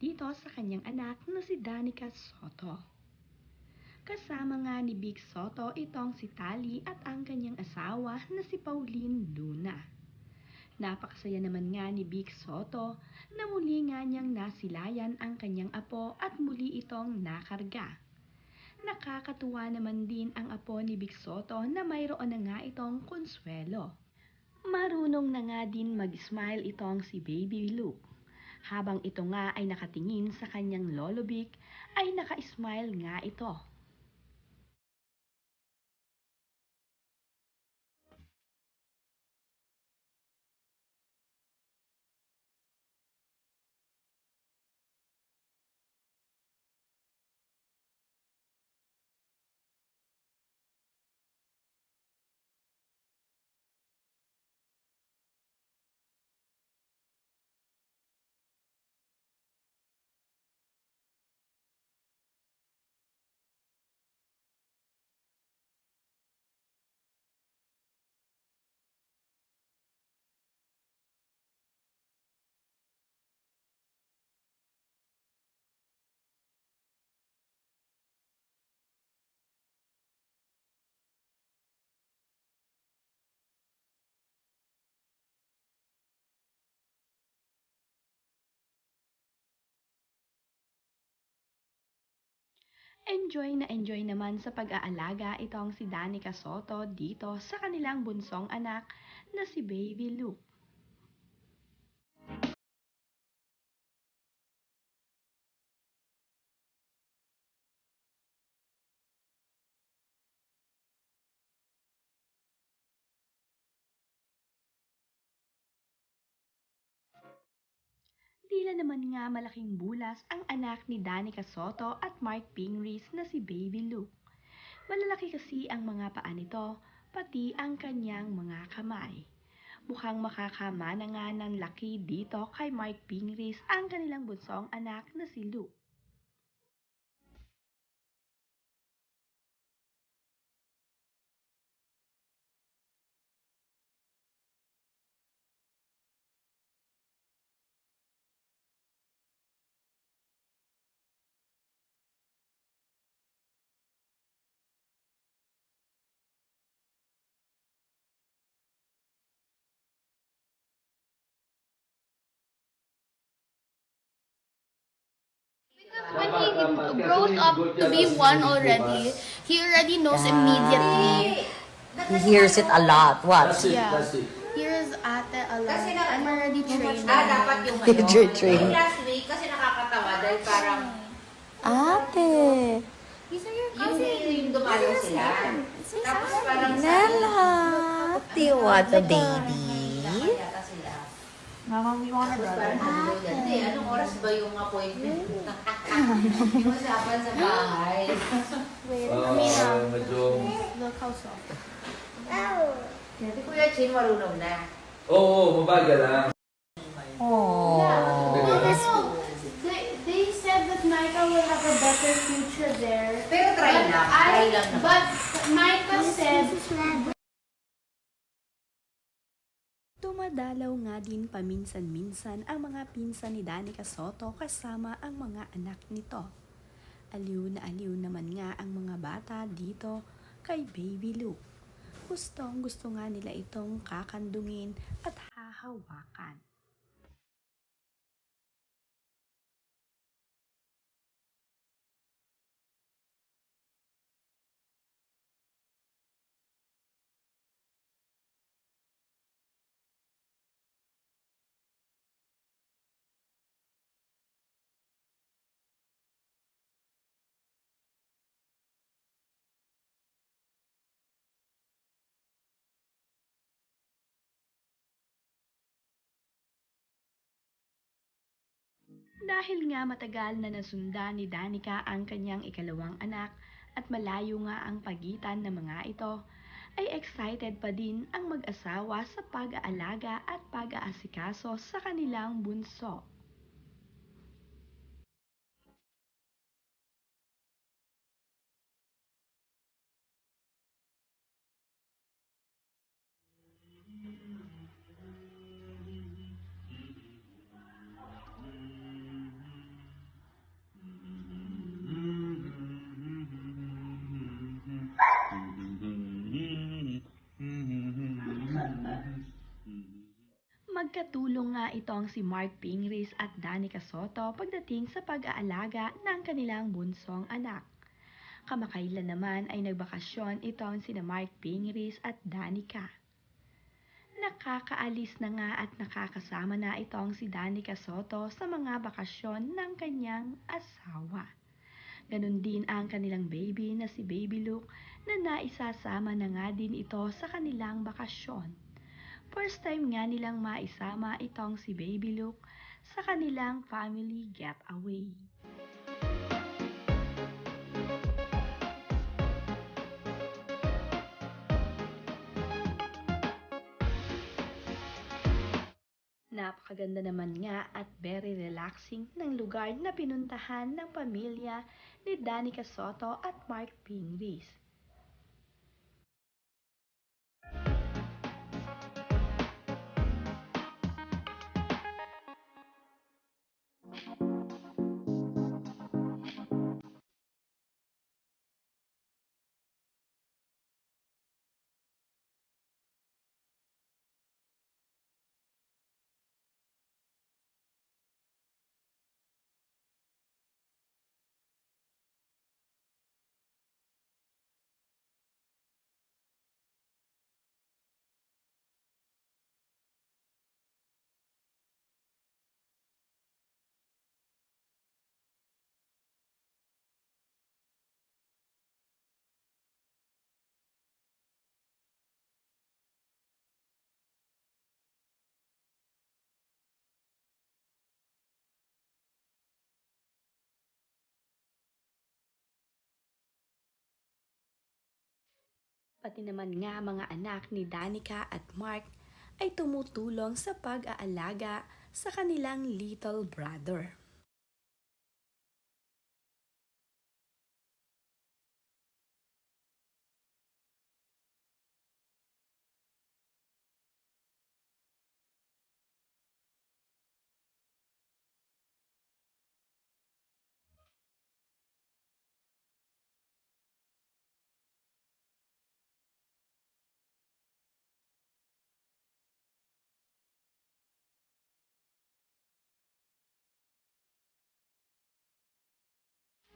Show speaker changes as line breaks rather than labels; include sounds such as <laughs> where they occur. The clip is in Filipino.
dito sa kanyang anak na si Danica Soto. Kasama nga ni Big Soto itong si Tali at ang kanyang asawa na si Pauline Luna. Napakasaya naman nga ni Big Soto na muli nga niyang nasilayan ang kanyang apo at muli itong nakarga. Nakakatuwa naman din ang apo ni Big Soto na mayroon na nga itong konsuelo. Marunong na nga din mag-smile itong si Baby Luke. Habang ito nga ay nakatingin sa kanyang lolo Vic, ay naka-smile nga ito. Enjoy na enjoy naman sa pag-aalaga itong si Danica Soto dito sa kanilang bunsong anak na si Baby Luke. Tila naman nga malaking bulas ang anak ni Danica Soto at Mark Pingris na si Baby Luke. Malalaki kasi ang mga paa nito, pati ang kanyang mga kamay. Mukhang makakamana nga ng laki dito kay Mark Pingris ang kanilang bunsong anak na si Luke.
When he grows up to be one already, he already knows immediately.
He hears it a lot. What?
Yeah.
that's.
Here's ate a lot.
Kasi na,
I'm already trained.
Ah, dapat yung <laughs> ano.
Teacher train.
Yung last week, kasi nakakatawa dahil parang,
Ate.
These are your
yung,
cousins.
yung dumalo sila. Tapos parang sa
Nella. Ate, what a baby.
yata sila.
Mama, we want a
Tapos
brother.
parang sabi daw niya, anong oras ba yung appointment? yung <laughs> usapan sa bahay.
Wait,
Ah,
um,
medyo...
look how soft.
Si Kuya Chin marunong na.
Oo, oh, mabagal lang.
Oh.
They, they said that Micah will have a better future there.
Pero try
But
lang.
I-
Try.
But Micah said
Dumadalaw nga din paminsan-minsan ang mga pinsan ni Danica Soto kasama ang mga anak nito. Aliw na aliw naman nga ang mga bata dito kay Baby Luke. Gustong gusto nga nila itong kakandungin at hahawakan. Dahil nga matagal na nasundan ni Danica ang kanyang ikalawang anak at malayo nga ang pagitan ng mga ito, ay excited pa din ang mag-asawa sa pag-aalaga at pag-aasikaso sa kanilang bunso. Nagkatulong nga itong si Mark Pingris at Danica Soto pagdating sa pag-aalaga ng kanilang bunsong anak. Kamakailan naman ay nagbakasyon itong sina Mark Pingris at Danica. Nakakaalis na nga at nakakasama na itong si Danica Soto sa mga bakasyon ng kanyang asawa. Ganon din ang kanilang baby na si Baby Luke na naisasama na nga din ito sa kanilang bakasyon. First time nga nilang maisama itong si Baby Luke sa kanilang family getaway. Napakaganda naman nga at very relaxing ng lugar na pinuntahan ng pamilya ni Danica Soto at Mark Pingris. Pati naman nga mga anak ni Danica at Mark ay tumutulong sa pag-aalaga sa kanilang little brother.